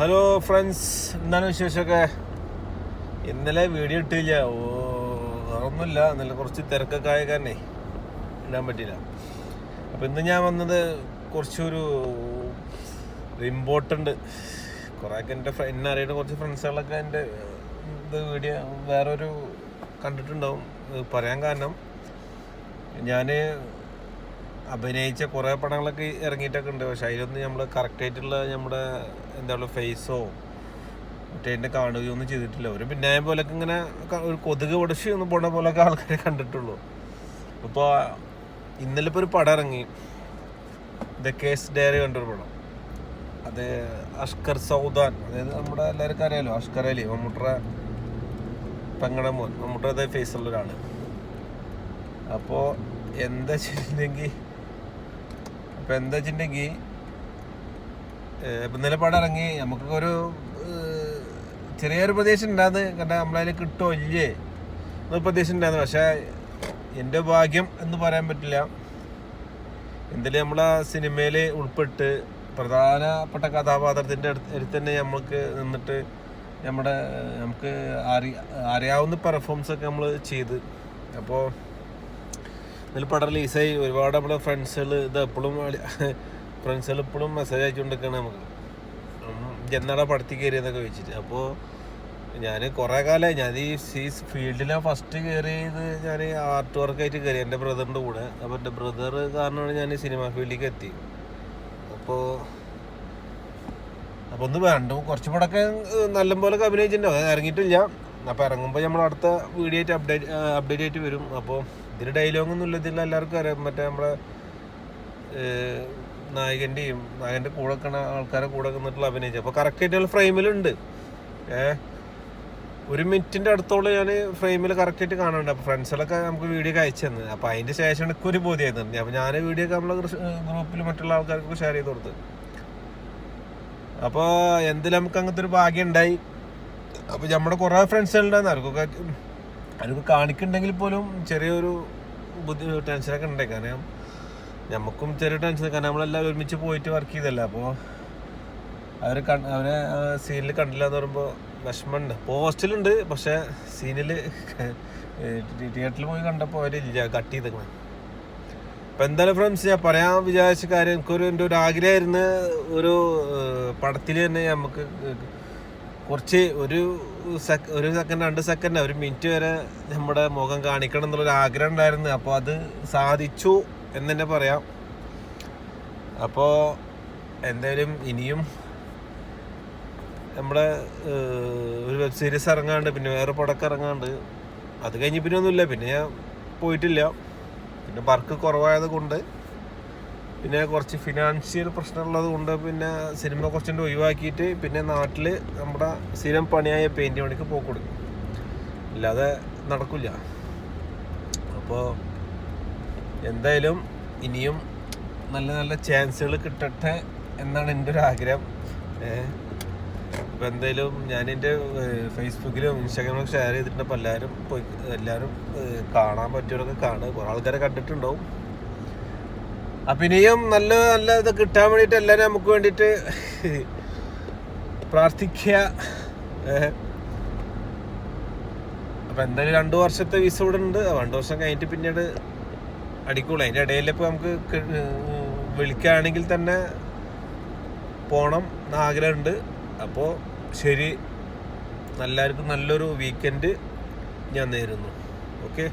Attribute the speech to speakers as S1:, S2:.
S1: Hello friends എന്താണ് വിശേഷമൊക്കെ? ഇന്നലെ വീഡിയോ ഇട്ടില്ല. ഓ വേറൊന്നുമില്ല. ഇന്നലെ കുറച്ച് തിരക്കൊക്കെ ആയ കാരണേ ഇടാൻ പറ്റിയില്ല. അപ്പം ഇന്ന് ഞാൻ വന്നത് കുറച്ചൊരു ഇമ്പോർട്ടന്റ് കുറേയൊക്കെ എന്റെ എന്നെ അറിയുന്ന കുറച്ച് ഫ്രണ്ട്സുകളൊക്കെ എന്റെ ഇത് വീഡിയോ വേറൊരു കണ്ടിട്ടുണ്ടാവും. പറയാൻ കാരണം ഞാൻ അഭിനയിച്ച കുറേ പടങ്ങളൊക്കെ ഇറങ്ങിയിട്ടൊക്കെ ഉണ്ട്. പക്ഷെ അതിലൊന്നും നമ്മൾ കറക്റ്റായിട്ടുള്ള നമ്മുടെ എന്താ പറയുക ഫേസോ മറ്റേ അതിന്റെ കാണുകയോ ഒന്നും ചെയ്തിട്ടില്ല. ഒരു പിന്നായം പോലൊക്കെ ഇങ്ങനെ ഒരു കൊതുക് പൊടിച്ച് ഒന്ന് പോണ പോലൊക്കെ ആൾക്കാരെ കണ്ടിട്ടുള്ളൂ. ഇപ്പോൾ ഇന്നലെ ഇപ്പോൾ ഒരു പടം ഇറങ്ങി. ദ കേസ് ഡയറി കണ്ടൊരു പടം. അത് അഷ്കർ സൗദാൻ. അതായത് നമ്മുടെ എല്ലാവർക്കും അറിയാലോ അഷ്കർ അലി മമ്മൂട്ടറ പെങ്ങടെ മോൻ. മമ്മൂട്ടറ ഫേസ് ഫേസുള്ള ഒരാൾ അപ്പോൾ എന്താ വെച്ചിട്ടുണ്ടെങ്കിൽ അപ്പോൾ എന്താ വെച്ചിട്ടുണ്ടെങ്കിൽ ഇപ്പം നിലപാടിറങ്ങി നമുക്കൊക്കെ ഒരു ചെറിയൊരു പ്രദേശം ഉണ്ടാകുന്നത് കണ്ടാൽ നമ്മളതിൽ കിട്ടുമോ ഇല്ലേ? എന്നൊരു പ്രദേശം ഉണ്ടായിരുന്നു പക്ഷേ എന്റെ ഭാഗ്യം എന്ന് പറയാൻ പറ്റില്ല. നമ്മൾ ആ സിനിമയിൽ ഉൾപ്പെട്ട് പ്രധാനപ്പെട്ട കഥാപാത്രത്തിന്റെ അടുത്ത് അടുത്ത് തന്നെ നമ്മൾക്ക് നിന്നിട്ട് നമ്മുടെ നമുക്ക് അറി അറിയാവുന്ന പെർഫോമൻസ് ഒക്കെ നമ്മൾ ചെയ്ത്. അപ്പോൾ ഇതിൽ പടം റിലീസായി ഒരുപാട് നമ്മുടെ ഫ്രണ്ട്സുകൾ ഇത് എപ്പോഴും ഫ്രണ്ട്സുകൾ ഇപ്പോഴും മെസ്സേജ് അയച്ചുകൊണ്ടിരിക്കുകയാണ് നമുക്ക്. എന്നാണ് പടത്തിൽ കയറിയെന്നൊക്കെ വെച്ചിട്ട് അപ്പോൾ ഞാൻ കുറേ കാലമായി ഞാൻ ഈ സീസ് ഫീൽഡിലെ ഫസ്റ്റ് കയറിയത് ഞാൻ ആർട്ട് വർക്കായിട്ട് കയറി എന്റെ ബ്രദറിന്റെ കൂടെ. അപ്പോൾ എന്റെ ബ്രദർ കാരണമാണ് ഞാൻ സിനിമ ഫീൽഡിലേക്ക് എത്തി. അപ്പോൾ അപ്പോൾ ഒന്ന് വേണ്ട. കുറച്ച് പടമൊക്കെ നല്ല പോലെ അഭിനയിച്ചിട്ടുണ്ടോ അത് ഇറങ്ങിയിട്ടില്ല. അപ്പോൾ ഇറങ്ങുമ്പോൾ നമ്മൾ അടുത്ത വീഡിയോ ആയിട്ട് അപ്ഡേറ്റ് അപ്ഡേറ്റ് ആയിട്ട് വരും. അപ്പോൾ ഇതിന് ഡയലോഗൊന്നും ഇല്ല. ഇതിൽ എല്ലാവർക്കും അറിയാം. മറ്റേ നമ്മളെ ഏഹ്, നായകന്റെയും നായകന്റെ കൂടെ നിൽക്കണ ആൾക്കാരെ കൂടെ നിന്നിട്ടുള്ള അഭിനയിച്ചു അപ്പോൾ കറക്റ്റായിട്ടുള്ള ഫ്രെയിമിലുണ്ട് ഏഹ് ഒരു മിനിറ്റിന്റെ അടുത്തോളം ഞാൻ ഫ്രെയിമിൽ കറക്റ്റായിട്ട് കാണുന്നുണ്ട് അപ്പോൾ ഫ്രണ്ട്സുകളൊക്കെ നമുക്ക് വീഡിയോ ഒക്കെ അയച്ചു തന്നെ. അപ്പോൾ അതിന്റെ ശേഷം എനിക്ക് ഒരു ബോധ്യമായിരുന്നു അപ്പോൾ ഞാൻ വീഡിയോ ഒക്കെ നമ്മളെ ഗ്രൂപ്പിൽ മറ്റുള്ള ആൾക്കാർക്ക് ഷെയർ ചെയ്ത് കൊടുത്ത്. അപ്പോൾ എന്തിലും നമുക്ക് അങ്ങനത്തെ ഒരു ഭാഗ്യം ഉണ്ടായി. അപ്പോൾ നമ്മുടെ കുറേ ഫ്രണ്ട്സുകളുണ്ടായിരുന്നു അവർക്കൊക്കെ അവർക്ക് കാണിക്കുന്നുണ്ടെങ്കിൽ പോലും ചെറിയൊരു ബുദ്ധി ടെൻഷനൊക്കെ ഉണ്ടായി കാരണം നമുക്കും ചെറിയ ടെൻഷൻ കാരണം നമ്മളെല്ലാവരും ഒരുമിച്ച് പോയിട്ട് വർക്ക് ചെയ്തല്ല? അപ്പോൾ അവരെ കൺ അവരെ സീനിൽ കണ്ടില്ല എന്ന് പറയുമ്പോൾ വിഷമമുണ്ട് പോസ്റ്റിലുണ്ട് പക്ഷേ സീനിൽ തിയേറ്ററിൽ പോയി കണ്ടപ്പോൾ അവരില്ല കട്ട് ചെയ്തേക്കണം. അപ്പം എന്തായാലും ഫ്രണ്ട്സ് ഞാൻ പറയാൻ വിചാരിച്ച കാര്യം എനിക്കൊരു എന്റെ ഒരു ആഗ്രഹമായിരുന്നു ഒരു പടത്തിൽ തന്നെ നമുക്ക് കുറച്ച് ഒരു സെക് ഒരു സെക്കൻഡ് രണ്ട് സെക്കൻഡ് ഒരു മിനിറ്റ് വരെ നമ്മുടെ മുഖം കാണിക്കണം എന്നുള്ളൊരു ആഗ്രഹം ഉണ്ടായിരുന്നു. അപ്പോൾ അത് സാധിച്ചു എന്ന് തന്നെ പറയാം. അപ്പോൾ എന്തായാലും ഇനിയും നമ്മുടെ ഒരു വെബ് സീരീസ് ഇറങ്ങാണ്ട് പിന്നെ വേറെ പടക്കം ഇറങ്ങാണ്ട് അത് കഴിഞ്ഞ് പിന്നെ ഒന്നുമില്ല. പിന്നെ ഞാൻ പോയിട്ടില്ല. പിന്നെ വർക്ക് കുറവായത് കൊണ്ട് പിന്നെ കുറച്ച് ഫിനാൻഷ്യൽ പ്രശ്നമുള്ളത് കൊണ്ട് പിന്നെ സിനിമ കുറച്ചുകൊണ്ട് ഒഴിവാക്കിയിട്ട് പിന്നെ നാട്ടിൽ നമ്മുടെ സ്ഥിരം പണിയായ പെയിന്റ് പണിക്ക് പോക്കൊടുക്കും ഇല്ലാതെ നടക്കില്ല. അപ്പോൾ എന്തായാലും ഇനിയും നല്ല നല്ല ചാൻസുകൾ കിട്ടട്ടെ എന്നാണ് എന്റെ ഒരു ആഗ്രഹം അപ്പോൾ എന്തായാലും ഞാൻ എന്റെ ഫേസ്ബുക്കിലും ഇൻസ്റ്റാഗ്രാമിലും ഷെയർ ചെയ്തിട്ടുണ്ട് അപ്പോൾ എല്ലാവരും പോയി എല്ലാവരും കാണാൻ പറ്റിയവരൊക്കെ കാണുക. കുറേ ആൾക്കാരെ കണ്ടിട്ടുണ്ടാവും. അപ്പം ഇനിയും നല്ല നല്ല ഇത് കിട്ടാൻ വേണ്ടിയിട്ട് എല്ലാവരും നമുക്ക് വേണ്ടിയിട്ട് പ്രാർത്ഥിക്കുക. അപ്പം എന്തായാലും രണ്ട് വർഷത്തെ വിസ ഇവിടെ ഉണ്ട്. രണ്ട് വർഷം കഴിഞ്ഞിട്ട് പിന്നീട് അടിക്കുള്ളൂ. അതിന്റെ ഇടയിൽ ഇപ്പോൾ നമുക്ക് വിളിക്കുകയാണെങ്കിൽ തന്നെ പോകണം എന്ന് ആഗ്രഹമുണ്ട്. അപ്പോൾ ശരി. എല്ലാവർക്കും നല്ലൊരു വീക്കെൻഡ് ഞാൻ നേരുന്നു. ഓക്കെ